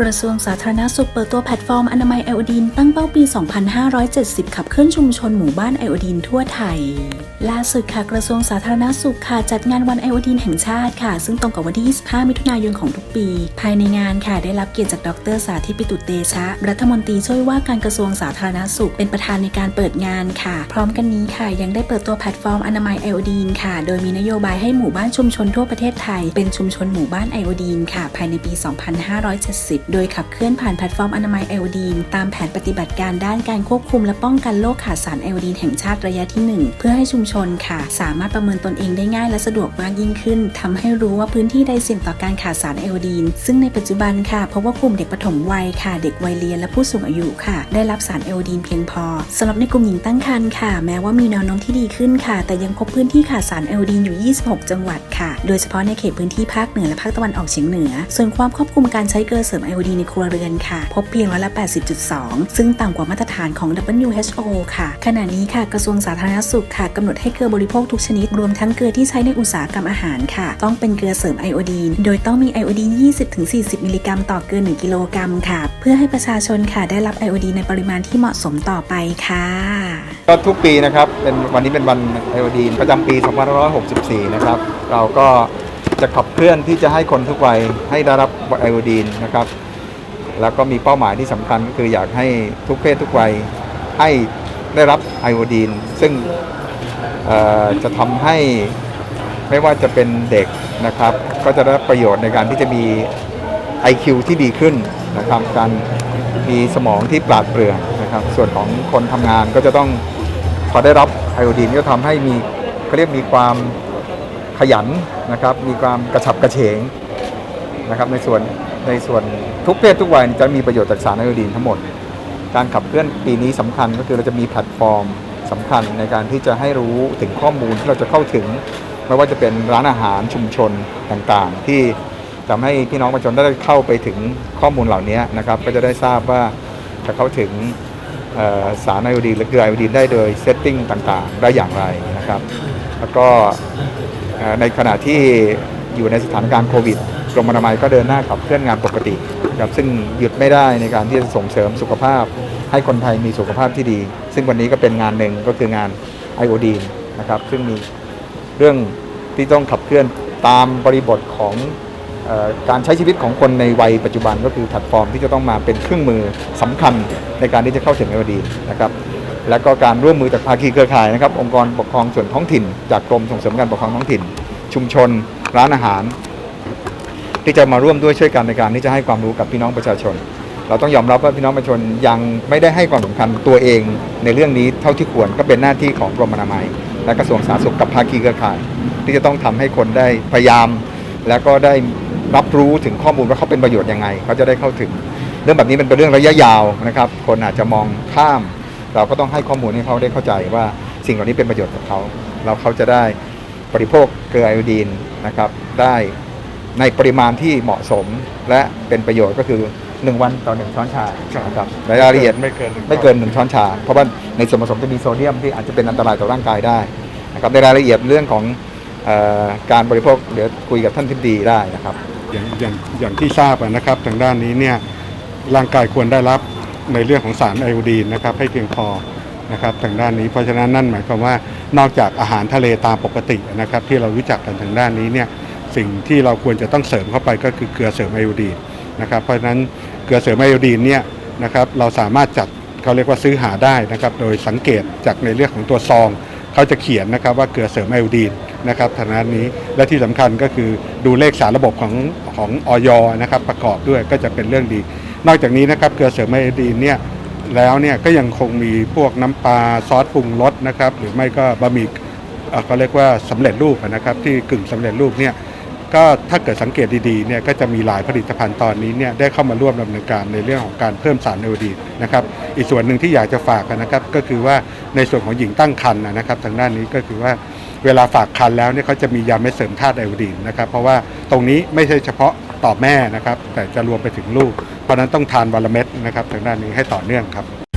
กระทรวงสาธารณสุขเปิดตัวแพลตฟอร์มอนามัยไอโอดีนตั้งเป้าปี 2570 ขับเคลื่อนชุมชนหมู่บ้านไอโอดีนทั่วไทย ล่าสุดค่ะกระทรวงสาธารณสุขค่ะจัดงานวันไอโอดีนแห่งชาติค่ะ ซึ่งตรงกับวันที่ 25 มิถุนายนของทุกปี ภายในงานค่ะได้รับเกียรติจากดรสาธิตปิตุเตชะ รัฐมนตรีช่วยว่าการกระทรวงสาธารณสุข เป็นประธานในการเปิดงานค่ะ พร้อมกันนี้ค่ะ ยังได้เปิดตัวแพลตฟอร์มอนามัยไอโอดีนค่ะ โดยมีนโยบายให้หมู่บ้านชุมชนทั่วประเทศไทย เป็นชุมชนหมู่บ้านไอโอดีนค่ะ ภายในปี 2570 โดยขับเคลื่อนผ่านแพลตฟอร์มอนามัยไอโอดีนตามแผนปฏิบัติการด้านการควบคุมและป้องกันโรคขาดสารไอโอดีนแห่งชาติระยะที่ 1 เพื่อให้ชุมชนค่ะ สามารถประเมินตนเองได้ง่ายและสะดวกมากยิ่งขึ้นทำให้รู้ว่าพื้นที่ใดเสี่ยงต่อการขาดสารไอโอดีน ซึ่งในปัจจุบันค่ะพบว่ากลุ่มเด็กปฐมวัยค่ะ เด็กวัยเรียนและผู้สูงอายุค่ะ ได้รับสารไอโอดีนเพียงพอสำหรับในกลุ่มหญิงตั้งครรภ์ค่ะ แม้ว่ามีแนวโน้มที่ดีขึ้นค่ะ แต่ยังพบพื้นที่ขาดสารไอโอดีนอยู่ 26 จังหวัดค่ะ โดยเฉพาะในเขตพื้นที่ภาคเหนือและภาคตะวันออกเฉียงเหนือ ส่วนความควบคุมการใช้เกลือเสริมไอโอดีนในครัวเรือนค่ะ พบเพียงร้อยละ80.2 ซึ่งต่ำกว่ามาตรฐานของ WHO ค่ะ ขณะนี้ค่ะกระทรวงสาธารณสุขค่ะกำหนดให้เกลือบริโภคทุกชนิด รวมทั้งเกลือที่ใช้ในอุตสาหกรรมอาหารค่ะ ต้องเป็นเกลือเสริมไอโอดีน โดยต้องมีไอโอดีน 20-40 มิลลิกรัมต่อเกลือ 1 กิโลกรัมค่ะ เพื่อให้ประชาชนค่ะได้รับไอโอดีนในปริมาณที่เหมาะสมต่อไปค่ะ ก็ทุกปีนะครับเป็นวันนี้เป็นวันไอโอดีนประจำปี 2564 นะครับ เราก็จะขับเคลื่อนที่จะให้คนทุกวัยให้ได้รับไอโอดีนนะครับ แล้วก็มีเป้าหมายที่สำคัญก็คืออยากให้ทุกเพศทุกวัยให้ได้รับไอโอดีน ซึ่ง จะทำให้ไม่ว่าจะเป็นเด็กนะครับ ก็จะได้ประโยชน์ในการที่จะมี IQ ที่ดีขึ้นนะครับ การมีสมองที่ปราดเปรื่องนะครับ ส่วนของคนทำงานก็จะต้องพอได้รับไอโอดีนก็ทำให้มีเขาเรียกมีความขยันนะครับ มีความกระฉับกระเฉงนะครับในส่วนในส่วนทุกเพศทุกวัยจะมีประโยชน์จากสารไอโอดีนทั้งหมด การขับเคลื่อนปีนี้สำคัญก็คือเราจะมีแพลตฟอร์ม สำคัญในการที่จะให้รู้ถึงข้อมูลที่เราจะเข้าถึง ไม่ว่าจะเป็นร้านอาหารชุมชนต่างๆ ที่ทำให้พี่น้องประชาชนได้เข้าไปถึงข้อมูลเหล่านี้นะครับ ก็จะได้ทราบว่าจะเข้าถึงสารไอโอดีนหรือเกลือไอโอดีนได้โดยเซตติ้งต่างๆ ได้อย่างไรนะครับ แล้วก็ในขณะที่อยู่ในสถานการณ์โควิดกรมอนามัยก็เดินหน้าขับเคลื่อนงานปกติครับซึ่งหยุดไม่ได้ในการที่จะส่งเสริมสุขภาพ ให้คนไทยมีสุขภาพที่ดี ซึ่งวันนี้ก็เป็นงานหนึ่งก็คืองานไอโอดีนนะครับซึ่งมีเรื่องที่ต้องขับเคลื่อนตามบริบทของออการใช้ชีวิตของคนในวัยปัจจุบันก็คือแพลตฟอร์มที่จะต้องมาเป็นเครื่องมือสำคัญในการที่จะเข้าถึงไอโอดีนนะครับและก็การร่วมมือจากภาคีเครือข่ายนะครับ องค์กรปกครองส่วนท้องถิ่น จากกรมส่งเสริมการปกครองท้องถิ่น ชุมชน ร้านอาหาร ที่จะมาร่วมด้วยช่วยกันในการที่จะให้ความรู้กับพี่น้องประชาชน เราต้องยอมรับว่าพี่น้องประชาชนยังไม่ได้ให้ความสำคัญตัวเองในเรื่องนี้เท่าที่ควรก็เป็นหน้าที่ของกรมอนามัย และกระทรวงสาธารณสุขกับภาคีเครือข่าย ที่จะต้องทำให้คนได้พยายาม แล้วก็ได้รับรู้ถึงข้อมูลว่าเขาเป็นประโยชน์ยังไงเขาจะได้เข้าถึง เรื่องแบบนี้มันเป็นเรื่องระยะยาวนะครับ คนอาจจะมองข้าม เราก็ต้องให้ข้อมูลให้เขาได้เข้าใจว่าสิ่งเหล่านี้เป็นประโยชน์กับเขาแล้วเขาจะได้บริโภคเกลือไอโอดีนนะครับได้ในปริมาณที่เหมาะสมและเป็นประโยชน์ก็คือ 1 วันต่อ 1 ช้อนชานะครับรายละเอียดไม่เกินหนึ่งไม่เกิน 1 ช้อนชา เพราะว่าในส่วนผสมจะมีโซเดียมที่อาจจะเป็นอันตรายต่อร่างกายได้นะครับในรายละเอียดเรื่องของเออการบริโภคเดี๋ยวคุยกับท่านทิบดีได้นะครับอย่างอย่างอย่างที่ทราบอะนะครับทางด้านนี้เนี่ยร่างกายควรได้รับในเรื่องของสารไอโอดีนนะครับให้เพียงพอนะครับทางด้านนี้เพราะฉะนั้นนั่นหมายความว่านอกจากอาหารทะเลตามปกตินะครับที่เรารู้จักกันทางด้านนี้เนี่ยสิ่งที่เราควรจะต้องเสริมเข้าไปก็คือเกลือเสริมไอโอดีน นะครับเพราะฉะนั้นเกลือเสริมไอโอดีนเนี่ยนะครับเราสามารถจัดเขาเรียกว่าซื้อหาได้นะครับโดยสังเกตจากในเรื่องของตัวซองเขาจะเขียนนะครับว่าเกลือเสริมไอโอดีนนะครับทางด้านนี้และที่สำคัญก็คือดูเลขสารระบบของของออยนะครับประกอบด้วยก็จะเป็นเรื่องดี นอกจากนี้นะครับเกลือเสริมไอโอดีนเนี่ยแล้วเนี่ยก็ยังคงมีพวกน้ำปลาซอสปรุงรสนะครับหรือไม่ก็บะหมี่เอ่อเขาเรียกว่าสำเร็จรูปนะครับที่กึ่งสำเร็จรูปเนี่ย ก็ถ้าเกิดสังเกตดีๆเนี่ยก็จะมีหลายผลิตภัณฑ์ตอนนี้เนี่ยได้เข้ามาร่วมดำเนินการในเรื่องของการเพิ่มสารไอโอดีนนะครับอีกส่วนหนึ่งที่อยากจะฝากกันนะครับก็คือว่าในส่วนของหญิงตั้งครรภ์นะครับทางด้านนี้ก็คือว่าเวลาฝากครรภ์แล้วเนี่ยเขาจะมียาเม็ดเสริมธาตุไอโอดีนนะครับเพราะว่าตรงนี้ไม่ใช่เฉพาะต่อแม่นะครับแต่จะรวมไปถึงลูก เพราะฉะนั้นต้องทานวันละเม็ดนะครับทางด้านนี้ให้ต่อเนื่องครับ